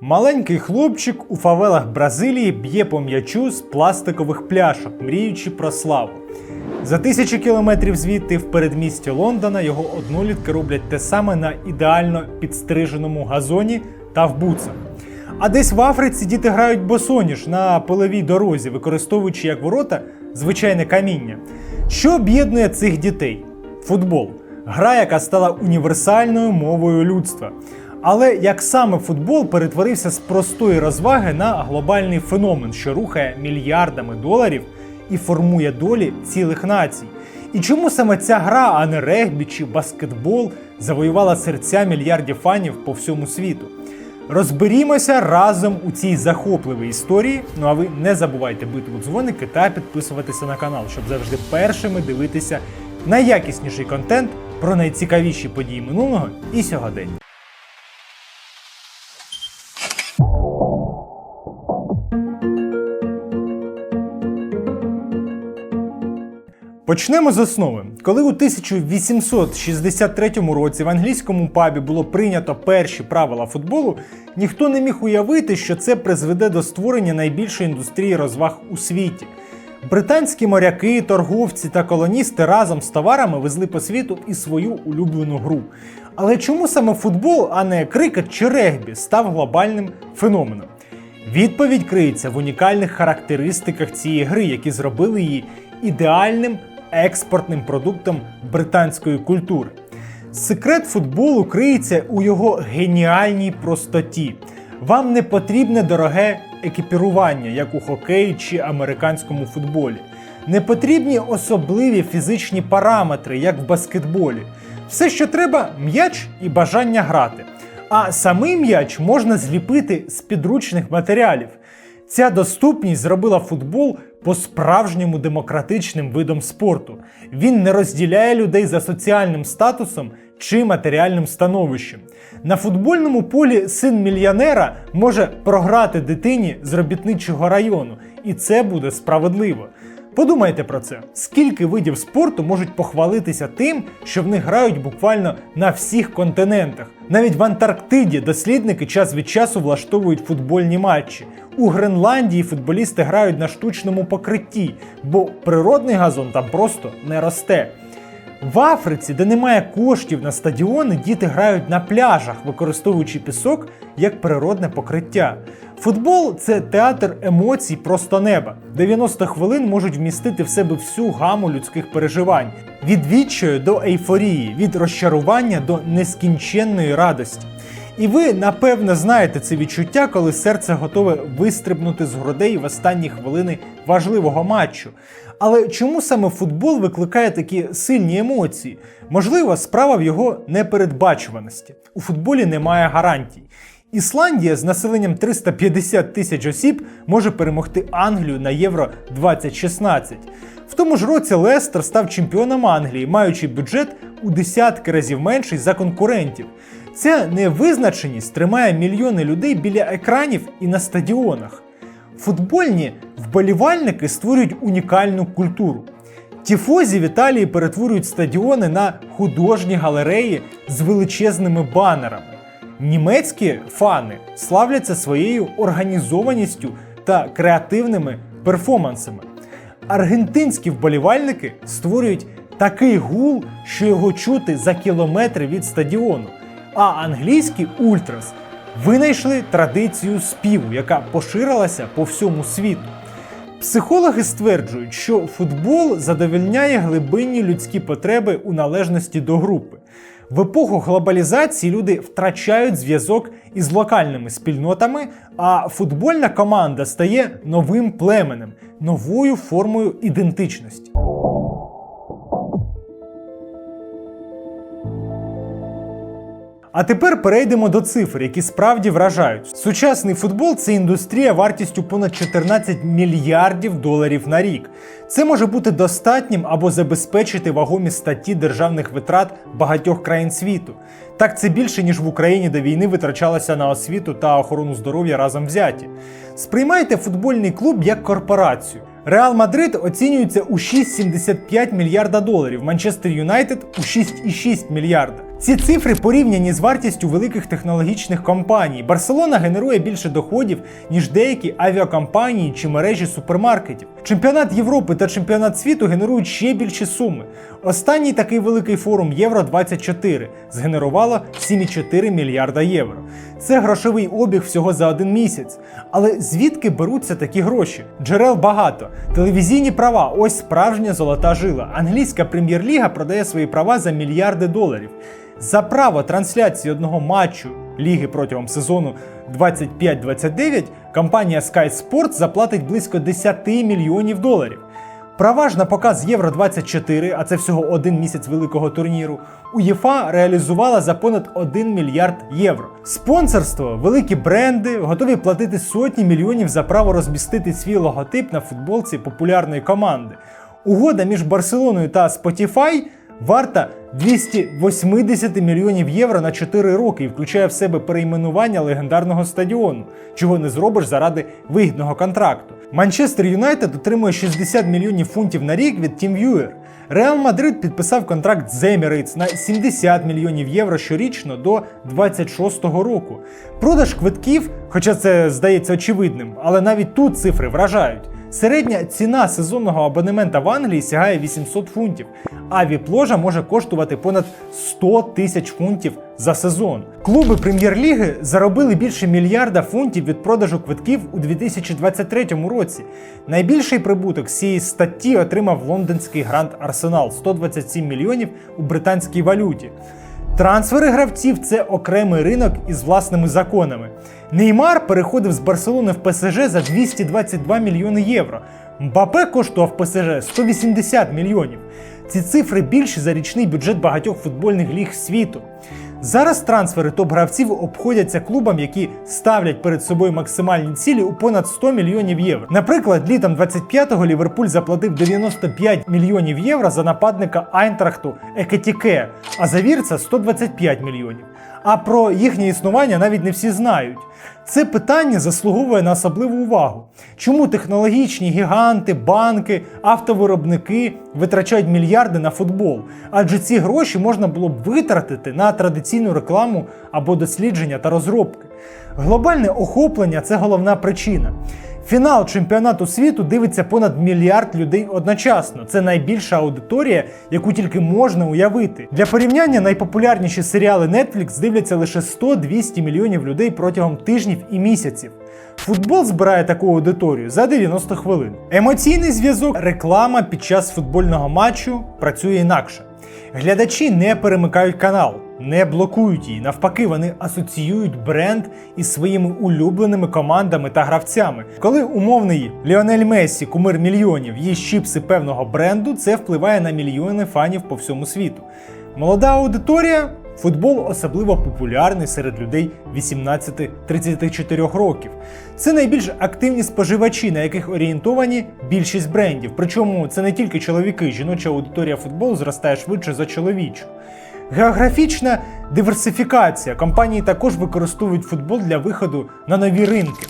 Маленький хлопчик у фавелах Бразилії б'є по м'ячу з пластикових пляшок, мріючи про славу. За тисячі кілометрів звідти в передмісті Лондона його однолітки роблять те саме на ідеально підстриженому газоні та в буцах. А десь в Африці діти грають босоніж на половій дорозі, використовуючи як ворота звичайне каміння. Що об'єднує цих дітей? Футбол. Гра, яка стала універсальною мовою людства. Але як саме футбол перетворився з простої розваги на глобальний феномен, що рухає мільярдами доларів і формує долі цілих націй? І чому саме ця гра, а не регбі чи баскетбол, завоювала серця мільярдів фанів по всьому світу? Розберімося разом у цій захопливій історії. Ну а ви не забувайте бити у дзвоники та підписуватися на канал, щоб завжди першими дивитися найякісніший контент про найцікавіші події минулого і сьогодення. Почнемо з основи. Коли у 1863 році в англійському пабі було прийнято перші правила футболу, ніхто не міг уявити, що це призведе до створення найбільшої індустрії розваг у світі. Британські моряки, торговці та колоністи разом з товарами везли по світу і свою улюблену гру. Але чому саме футбол, а не крикет чи регбі, став глобальним феноменом? Відповідь криється в унікальних характеристиках цієї гри, які зробили її ідеальним експортним продуктом британської культури. Секрет футболу криється у його геніальній простоті. Вам не потрібне дороге екіпірування, як у хокеї чи американському футболі. Не потрібні особливі фізичні параметри, як в баскетболі. Все, що треба, м'яч і бажання грати. А самий м'яч можна зліпити з підручних матеріалів. Ця доступність зробила футбол по-справжньому демократичним видом спорту. Він не розділяє людей за соціальним статусом чи матеріальним становищем. На футбольному полі син мільйонера може програти дитині з робітничого району, і це буде справедливо. Подумайте про це, скільки видів спорту можуть похвалитися тим, що в них грають буквально на всіх континентах. Навіть в Антарктиді дослідники час від часу влаштовують футбольні матчі. У Гренландії футболісти грають на штучному покритті, бо природний газон там просто не росте. В Африці, де немає коштів на стадіони, діти грають на пляжах, використовуючи пісок як природне покриття. Футбол це театр емоцій просто неба. 90 хвилин можуть вмістити в себе всю гаму людських переживань: від відчаю до ейфорії, від розчарування до нескінченної радості. І ви, напевне, знаєте це відчуття, коли серце готове вистрибнути з грудей в останні хвилини важливого матчу. Але чому саме футбол викликає такі сильні емоції? Можливо, справа в його непередбачуваності. У футболі немає гарантій. Ісландія з населенням 350 тисяч осіб може перемогти Англію на Євро 2016. В тому ж році Лестер став чемпіоном Англії, маючи бюджет у десятки разів менший за конкурентів. Ця невизначеність тримає мільйони людей біля екранів і на стадіонах. Футбольні вболівальники створюють унікальну культуру. Тіфозі в Італії перетворюють стадіони на художні галереї з величезними банерами. Німецькі фани славляться своєю організованістю та креативними перформансами. Аргентинські вболівальники створюють такий гул, що його чути за кілометри від стадіону. А англійські ультрас винайшли традицію співу, яка поширилася по всьому світу. Психологи стверджують, що футбол задовольняє глибинні людські потреби у належності до групи. В епоху глобалізації люди втрачають зв'язок із локальними спільнотами, а футбольна команда стає новим племенем, новою формою ідентичності. А тепер перейдемо до цифр, які справді вражають. Сучасний футбол це індустрія вартістю понад 14 мільярдів доларів на рік. Це може бути достатнім або забезпечити вагомі статті державних витрат багатьох країн світу. Так це більше ніж в Україні до війни витрачалося на освіту та охорону здоров'я разом взяті. Сприймайте футбольний клуб як корпорацію. Реал Мадрид оцінюється у 6,75 мільярда доларів, Манчестер Юнайтед у 6,6 мільярда. Ці цифри порівняні з вартістю великих технологічних компаній. Барселона генерує більше доходів, ніж деякі авіакомпанії чи мережі супермаркетів. Чемпіонат Європи та чемпіонат світу генерують ще більші суми. Останній такий великий форум Євро 24 згенерувало 7,4 мільярда євро. Це грошовий обіг всього за один місяць. Але звідки беруться такі гроші? Джерел багато. Телевізійні права ось справжня золота жила. Англійська прем'єр-ліга продає свої права за мільярди доларів. За право трансляції одного матчу ліги протягом сезону 25-29 компанія Sky Sports заплатить близько 10 мільйонів доларів. Права ж на показ Євро 24, а це всього один місяць великого турніру. УЄФА реалізувала за понад 1 мільярд євро. Спонсорство, великі бренди готові платити сотні мільйонів за право розмістити свій логотип на футболці популярної команди. Угода між Барселоною та Spotify варта 280 мільйонів євро на 4 роки і включає в себе перейменування легендарного стадіону, чого не зробиш заради вигідного контракту. Манчестер Юнайтед отримує 60 мільйонів фунтів на рік від TeamViewer. Реал Мадрид підписав контракт з Emirates на 70 мільйонів євро щорічно до 26-го року. Продаж квитків, хоча це здається очевидним, але навіть тут цифри вражають. Середня ціна сезонного абонемента в Англії сягає 800 фунтів, а віп-ложа може коштувати понад 100 тисяч фунтів за сезон. Клуби прем'єр-ліги заробили більше мільярда фунтів від продажу квитків у 2023 році. Найбільший прибуток з цієї статті отримав лондонський гранд Арсенал 127 мільйонів у британській валюті. Трансфери гравців це окремий ринок із власними законами. Неймар переходив з Барселони в ПСЖ за 222 мільйони євро. Мбапе коштував ПСЖ 180 мільйонів. Ці цифри більші за річний бюджет багатьох футбольних ліг світу. Зараз трансфери топ-гравців обходяться клубам, які ставлять перед собою максимальні цілі у понад 100 мільйонів євро. Наприклад, літом 25-го Ліверпуль заплатив 95 мільйонів євро за нападника Айнтрахту Екетіке, а за Вірца 125 мільйонів. А про їхнє існування навіть не всі знають. Це питання заслуговує на особливу увагу. Чому технологічні гіганти, банки, автовиробники витрачають мільярди на футбол? Адже ці гроші можна було б витратити на традиційну рекламу або дослідження та розробки. Глобальне охоплення це головна причина. Фінал чемпіонату світу дивиться понад мільярд людей одночасно. Це найбільша аудиторія, яку тільки можна уявити. Для порівняння найпопулярніші серіали Netflix дивляться лише 100-200 мільйонів людей протягом тижнів і місяців. Футбол збирає таку аудиторію за 90 хвилин. Емоційний зв'язок, реклама під час футбольного матчу працює інакше. Глядачі не перемикають канал, не блокують її. Навпаки, вони асоціюють бренд із своїми улюбленими командами та гравцями. Коли умовний Ліонель Мессі, кумир мільйонів, їсть чіпси певного бренду, це впливає на мільйони фанів по всьому світу. Молода аудиторія. Футбол особливо популярний серед людей 18-34 років. Це найбільш активні споживачі, на яких орієнтовані більшість брендів. Причому це не тільки чоловіки, жіноча аудиторія футболу зростає швидше за чоловічу. Географічна диверсифікація. Компанії також використовують футбол для виходу на нові ринки.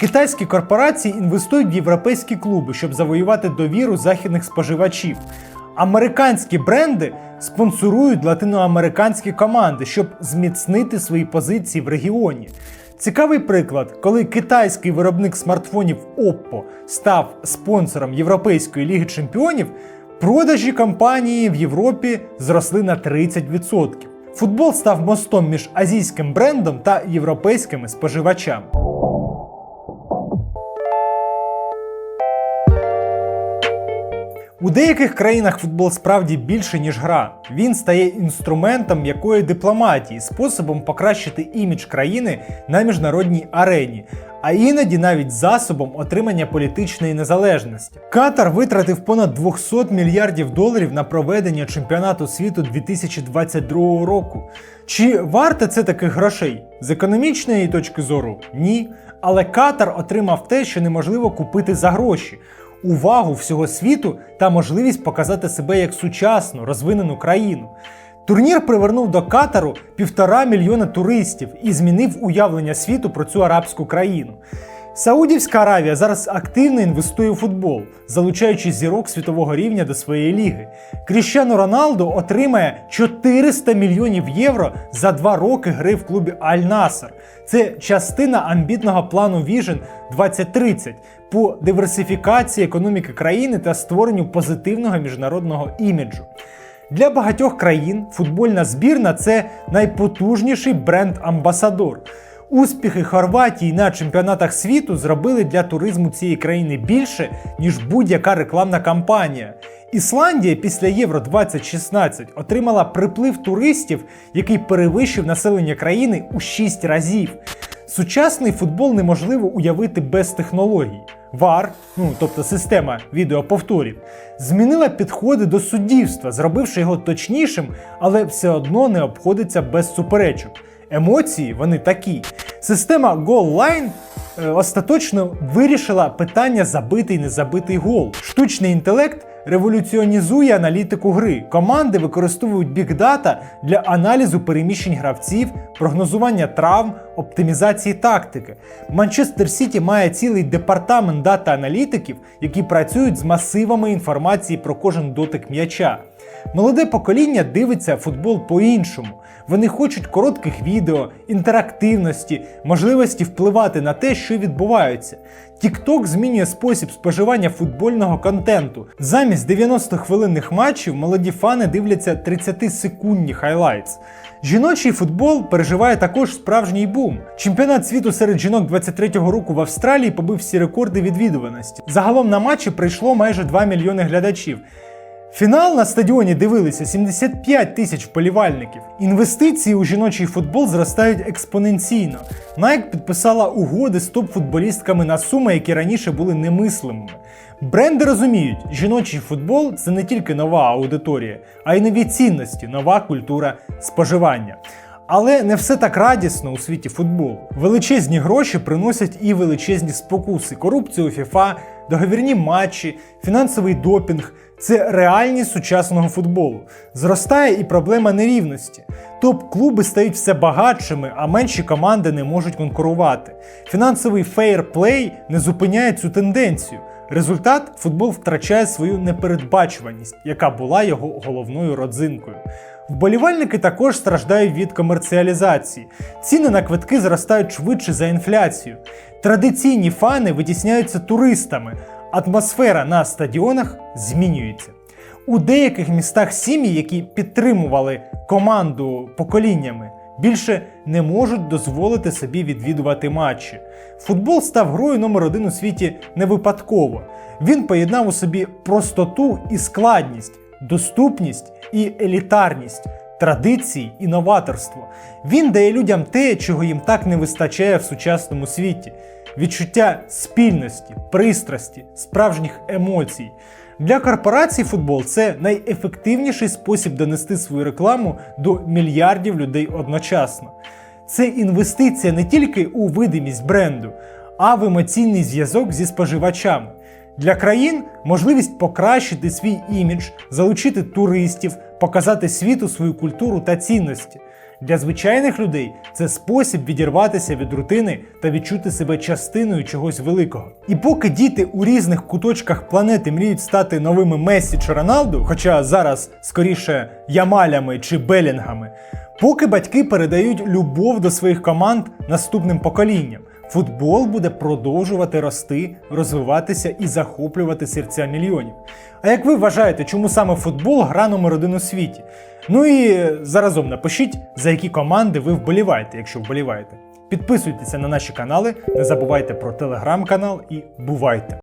Китайські корпорації інвестують в європейські клуби, щоб завоювати довіру західних споживачів. Американські бренди спонсорують латиноамериканські команди, щоб зміцнити свої позиції в регіоні. Цікавий приклад, коли китайський виробник смартфонів Oppo став спонсором Європейської ліги чемпіонів, продажі компанії в Європі зросли на 30%. Футбол став мостом між азійським брендом та європейськими споживачами. У деяких країнах футбол справді більше, ніж гра. Він стає інструментом м'якої дипломатії, способом покращити імідж країни на міжнародній арені, а іноді навіть засобом отримання політичної незалежності. Катар витратив понад 200 мільярдів доларів на проведення чемпіонату світу 2022 року. Чи варте це таких грошей? З економічної точки зору ні. Але Катар отримав те, що неможливо купити за гроші увагу всього світу та можливість показати себе як сучасну розвинену країну. Турнір привернув до Катару півтора мільйона туристів і змінив уявлення світу про цю арабську країну. Саудівська Аравія зараз активно інвестує у футбол, залучаючи зірок світового рівня до своєї ліги. Кріщано Роналдо отримає 400 мільйонів євро за два роки гри в клубі Аль Насер. Це частина амбітного плану Vision 2030 по диверсифікації економіки країни та створенню позитивного міжнародного іміджу. Для багатьох країн футбольна збірна це найпотужніший бренд-амбасадор. Успіхи Хорватії на чемпіонатах світу зробили для туризму цієї країни більше, ніж будь-яка рекламна кампанія. Ісландія після Євро 2016 отримала приплив туристів, який перевищив населення країни у 6 разів. Сучасний футбол неможливо уявити без технологій. VAR, ну тобто система відеоповторів, змінила підходи до суддівства, зробивши його точнішим, але все одно не обходиться без суперечок. Емоції вони такі. Система Goal Line е, остаточно вирішила питання забитий-незабитий гол. Штучний інтелект революціонізує аналітику гри. Команди використовують бікдата для аналізу переміщень гравців, прогнозування травм, оптимізації тактики. Манчестер Сіті має цілий департамент дата-аналітиків, які працюють з масивами інформації про кожен дотик м'яча. Молоде покоління дивиться футбол по-іншому. Вони хочуть коротких відео, інтерактивності, можливості впливати на те, що відбувається. TikTok змінює спосіб споживання футбольного контенту. Замість 90-хвилинних матчів молоді фани дивляться 30-секундні хайлайтс. Жіночий футбол переживає також справжній бум. Чемпіонат світу серед жінок 23-го року в Австралії побив всі рекорди відвідуваності. Загалом на матчі прийшло майже 2 мільйони глядачів. Фінал на стадіоні дивилися 75 тисяч вболівальників. Інвестиції у жіночий футбол зростають експоненційно. Nike підписала угоди з топ-футболістками на суми, які раніше були немислимими. Бренди розуміють, жіночий футбол це не тільки нова аудиторія, а й нові цінності, нова культура споживання. Але не все так радісно у світі футболу. Величезні гроші приносять і величезні спокуси, корупцію у FIFA, договірні матчі, фінансовий допінг. Це реальність сучасного футболу. Зростає і проблема нерівності. Топ-клуби стають все багатшими, а менші команди не можуть конкурувати. Фінансовий фейрплей не зупиняє цю тенденцію. Результат футбол втрачає свою непередбачуваність, яка була його головною родзинкою. Вболівальники також страждають від комерціалізації. Ціни на квитки зростають швидше за інфляцію. Традиційні фани витісняються туристами. Атмосфера на стадіонах змінюється. У деяких містах сім'ї, які підтримували команду поколіннями, більше не можуть дозволити собі відвідувати матчі. Футбол став грою номер один у світі не випадково. Він поєднав у собі простоту і складність, доступність і елітарність, традиції і новаторство. Він дає людям те, чого їм так не вистачає в сучасному світі відчуття спільності, пристрасті, справжніх емоцій. Для корпорацій футбол це найефективніший спосіб донести свою рекламу до мільярдів людей одночасно. Це інвестиція не тільки у видимість бренду, а в емоційний зв'язок зі споживачами. Для країн можливість покращити свій імідж, залучити туристів, показати світу свою культуру та цінності. Для звичайних людей це спосіб відірватися від рутини та відчути себе частиною чогось великого. І поки діти у різних куточках планети мріють стати новими Месі чи Роналду, хоча зараз скоріше Ямалями чи Белінгами, поки батьки передають любов до своїх команд наступним поколінням. Футбол буде продовжувати рости, розвиватися і захоплювати серця мільйонів. А як ви вважаєте, чому саме футбол гра номер один у світі? Ну і заразом напишіть, за які команди ви вболіваєте, якщо вболіваєте. Підписуйтеся на наші канали, не забувайте про телеграм-канал і бувайте!